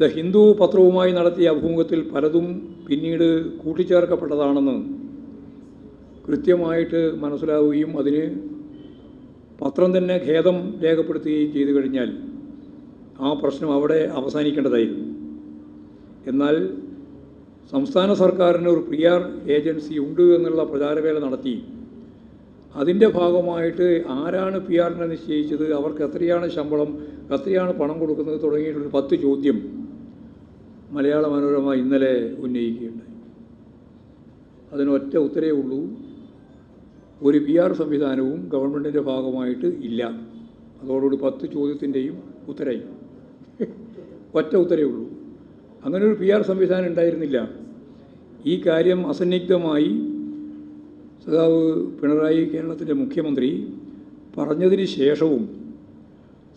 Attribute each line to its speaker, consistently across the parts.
Speaker 1: The Hindu പത്രവുമായി നടത്തിയ അഭിമുഖത്തിൽ പലതും പിന്നീട് കൂട്ടിച്ചേർക്കപ്പെട്ടതാണെന്ന് കൃത്യമായിട്ട് മനസ്സിലാവുകയും അതിന് പത്രം തന്നെ ഖേദം രേഖപ്പെടുത്തുകയും ചെയ്തു കഴിഞ്ഞാൽ ആ പ്രശ്നം അവിടെ അവസാനിക്കേണ്ടതായിരുന്നു. എന്നാൽ സംസ്ഥാന സർക്കാരിന് ഒരു പി ആർ ഏജൻസി ഉണ്ട് എന്നുള്ള പ്രചാരവേല നടത്തി അതിന്റെ ഭാഗമായിട്ട് ആരാണ് പി ആറിനെ നിശ്ചയിച്ചത് അവർക്ക് എത്രയാണ് ശമ്പളം എത്രയാണ് പണം കൊടുക്കുന്നത് തുടങ്ങിയിട്ടുള്ള പത്ത് ചോദ്യം മലയാള മനോരമ ഇന്നലെ ഉന്നയിക്കുകയുണ്ടായി. അതിനൊറ്റ ഉത്തരേ ഉള്ളൂ. ഒരു പി ആർ സംവിധാനവും ഗവൺമെന്റിന്റെ ഭാഗമായിട്ട് ഇല്ല. അതോടുകൂടി പത്ത് ചോദ്യത്തിന്റെയും ഉത്തരയും. ഒറ്റ ഉത്തരേ ഉള്ളൂ. അങ്ങനെ ഒരു പി ആർ സംവിധാനം ഉണ്ടായിരുന്നില്ല. ഈ കാര്യം അസന്നിഗ്ധമായി സഖാവ് പിണറായി കേരളത്തിന്റെ മുഖ്യമന്ത്രി പറഞ്ഞതിന് ശേഷവും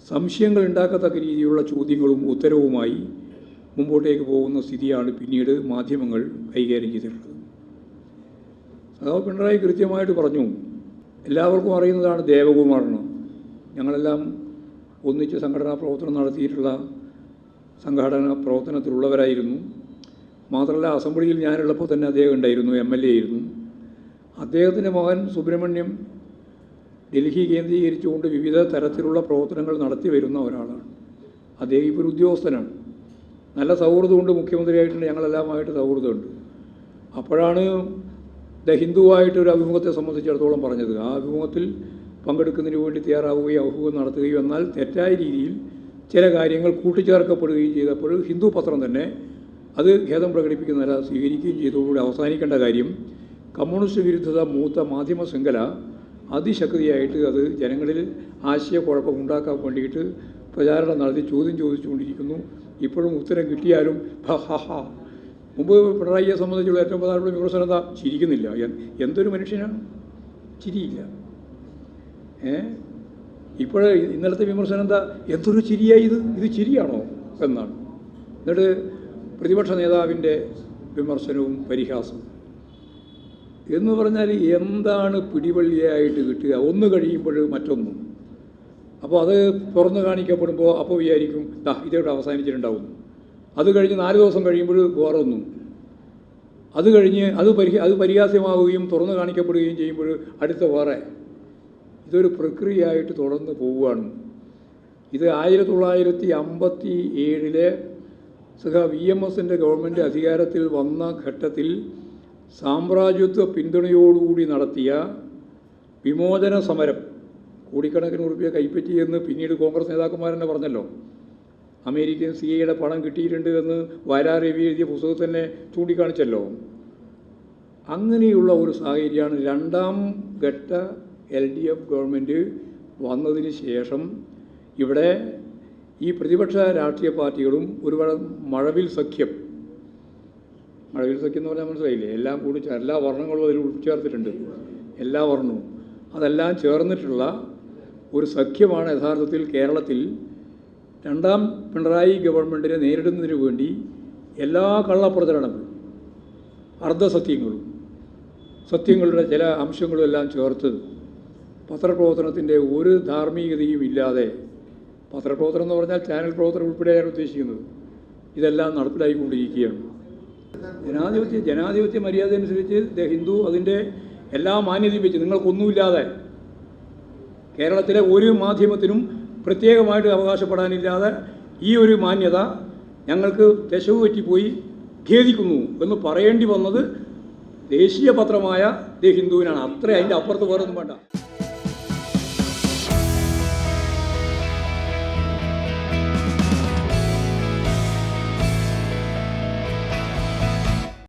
Speaker 1: സംശയങ്ങൾ ഉണ്ടാക്കത്തക്ക രീതിയിലുള്ള ചോദ്യങ്ങളും ഉത്തരവുമായി മുമ്പോട്ടേക്ക് പോകുന്ന സ്ഥിതിയാണ് പിന്നീട് മാധ്യമങ്ങൾ കൈകാര്യം ചെയ്തിട്ടുള്ളത്. അഥവാ പിണറായി കൃത്യമായിട്ട് പറഞ്ഞു എല്ലാവർക്കും അറിയുന്നതാണ് ദേവകുമാറിന്. ഞങ്ങളെല്ലാം ഒന്നിച്ച് സംഘടനാ പ്രവർത്തനം നടത്തിയിട്ടുള്ള സംഘടന പ്രവർത്തനത്തിലുള്ളവരായിരുന്നു. മാത്രമല്ല അസംബ്ലിയിൽ ഞാനുള്ളപ്പോൾ തന്നെ അദ്ദേഹം ഉണ്ടായിരുന്നു എം എൽ എ ആയിരുന്നു. അദ്ദേഹത്തിന്റെ മകൻ സുബ്രഹ്മണ്യം ഡൽഹി കേന്ദ്രീകരിച്ചുകൊണ്ട് വിവിധ തരത്തിലുള്ള പ്രവർത്തനങ്ങൾ നടത്തി വരുന്ന ഒരാളാണ്. അദ്ദേഹം ഇപ്പോൾ ഒരു ഉദ്യോഗസ്ഥനാണ്. നല്ല സൗഹൃദമുണ്ട് മുഖ്യമന്ത്രിയായിട്ടുണ്ട് ഞങ്ങളെല്ലാമായിട്ട് സൗഹൃദമുണ്ട്. അപ്പോഴാണ് ദ ഹിന്ദുവായിട്ട് ഒരു അഭിമുഖത്തെ സംബന്ധിച്ചിടത്തോളം പറഞ്ഞത്. ആ അഭിമുഖത്തിൽ പങ്കെടുക്കുന്നതിന് വേണ്ടി തയ്യാറാവുകയും അഭിമുഖം നടത്തുകയും എന്നാൽ തെറ്റായ രീതിയിൽ ചില കാര്യങ്ങൾ കൂട്ടിച്ചേർക്കപ്പെടുകയും ചെയ്തപ്പോൾ ഹിന്ദു പത്രം തന്നെ അത് ഖേദം പ്രകടിപ്പിക്കുന്നതല്ല സ്വീകരിക്കുകയും ചെയ്തതോടുകൂടി അവസാനിക്കേണ്ട കാര്യം കമ്മ്യൂണിസ്റ്റ് വിരുദ്ധത മൂത്ത മാധ്യമ ശൃംഖല അതിശക്തിയായിട്ട് അത് ജനങ്ങളിൽ ആശയക്കുഴപ്പം ഉണ്ടാക്കാൻ വേണ്ടിയിട്ട് പ്രചാരണം നടത്തി ചോദ്യം ചോദിച്ചുകൊണ്ടിരിക്കുന്നു. ഇപ്പോഴും ഉത്തരം കിട്ടിയാലും മുമ്പ് പിണറായിയെ സംബന്ധിച്ചുള്ള ഏറ്റവും പ്രധാനപ്പെട്ട വിമർശനം എന്താ? ചിരിക്കുന്നില്ല. എന്തൊരു മനുഷ്യനാണ് ചിരിയില്ല. ഏ? ഇപ്പോൾ ഇന്നലത്തെ വിമർശനം എന്താ? എന്തൊരു ചിരിയായി ഇത്? ഇത് ചിരിയാണോ? എന്നാണ്. എന്നിട്ട് പ്രതിപക്ഷ നേതാവിന്റെ വിമർശനവും പരിഹാസവും. എന്ന് പറഞ്ഞാൽ എന്താണ് പിടിവള്ളിയായിട്ട് കിട്ടുക? ഒന്ന് കഴിയുമ്പോൾ മറ്റൊന്നും. അപ്പോൾ അത് തുറന്നു കാണിക്കപ്പെടുമ്പോൾ അപ്പോൾ വിചാരിക്കും ദാ ഇതോടെ അവസാനിച്ചിട്ടുണ്ടാവും. അത് കഴിഞ്ഞ് നാല് ദിവസം കഴിയുമ്പോൾ വേറെ ഒന്നും. അത് കഴിഞ്ഞ് അത് പരി അത് പരിഹാസ്യമാവുകയും തുറന്നു കാണിക്കപ്പെടുകയും ചെയ്യുമ്പോൾ അടുത്ത വേറെ. ഇതൊരു പ്രക്രിയയായിട്ട് തുടർന്ന് പോവുകയാണ്. ഇത് ആയിരത്തി തൊള്ളായിരത്തി അമ്പത്തി ഏഴിലെ സഹ വി എം എസിന്റെ ഗവൺമെന്റ് അധികാരത്തിൽ വന്ന ഘട്ടത്തിൽ സാമ്രാജ്യത്വ പിന്തുണയോടുകൂടി നടത്തിയ വിമോചന സമരം. കോടിക്കണക്കിന് കൈപ്പറ്റി എന്ന് പിന്നീട് കോൺഗ്രസ് നേതാക്കന്മാർ തന്നെ പറഞ്ഞല്ലോ. അമേരിക്കൻ സി ഐയുടെ പണം കിട്ടിയിട്ടുണ്ട് എന്ന് വയലാർ രവി എഴുതിയ പുസ്തകത്തിൽ തന്നെ ചൂണ്ടിക്കാണിച്ചല്ലോ. അങ്ങനെയുള്ള ഒരു സാഹചര്യമാണ് രണ്ടാം ഘട്ട എൽ ഡി എഫ് ഗവൺമെന്റ് വന്നതിന് ശേഷം ഇവിടെ ഈ പ്രതിപക്ഷ രാഷ്ട്രീയ പാർട്ടികളും ഒരുപാട് മഴവിൽ സഖ്യം. മഴവിൽ സഖ്യം എന്ന് പറഞ്ഞാൽ മനസ്സിലായില്ലേ? എല്ലാം കൂടി എല്ലാ വർണങ്ങളും അതിൽ ഉൾച്ചേർത്തിട്ടുണ്ട്. എല്ലാ വർണവും. അതെല്ലാം ചേർന്നിട്ടുള്ള ഒരു സഖ്യമാണ് യഥാർത്ഥത്തിൽ കേരളത്തിൽ രണ്ടാം പിണറായി ഗവൺമെന്റിനെ നേരിടുന്നതിന് വേണ്ടി എല്ലാ കള്ളപ്രചരണങ്ങളും അർദ്ധസത്യങ്ങളും സത്യങ്ങളുടെ ചില അംശങ്ങളും എല്ലാം ചേർത്ത് പത്രപ്രവർത്തനത്തിന്റെ ഒരു ധാർമ്മികതയും ഇല്ലാതെ പത്രപ്രവർത്തനം എന്ന് പറഞ്ഞാൽ ചാനൽ പ്രവർത്തനം ഉൾപ്പെടെയാണ് ഉദ്ദേശിക്കുന്നത്. ഇതെല്ലാം നടപ്പിലായിക്കൊണ്ടിരിക്കുകയാണ്. ജനാധിപത്യ ജനാധിപത്യ മര്യാദ അനുസരിച്ച് ഹിന്ദു അതിന്റെ എല്ലാ മാന്യതയും വെച്ച് നിങ്ങൾക്കൊന്നുമില്ലാതെ കേരളത്തിലെ ഒരു മാധ്യമത്തിനും പ്രത്യേകമായിട്ട് അവകാശപ്പെടാനില്ലാതെ ഈ ഒരു മാന്യത ഞങ്ങൾക്ക് ദശവ് പറ്റിപ്പോയി ഖേദിക്കുന്നു എന്ന് പറയേണ്ടി വന്നത് ദേശീയ പത്രമായ ദി ഹിന്ദുവിനാണ്. അത്ര അതിന്റെ അപ്പുറത്ത് വേറൊന്നും വേണ്ട.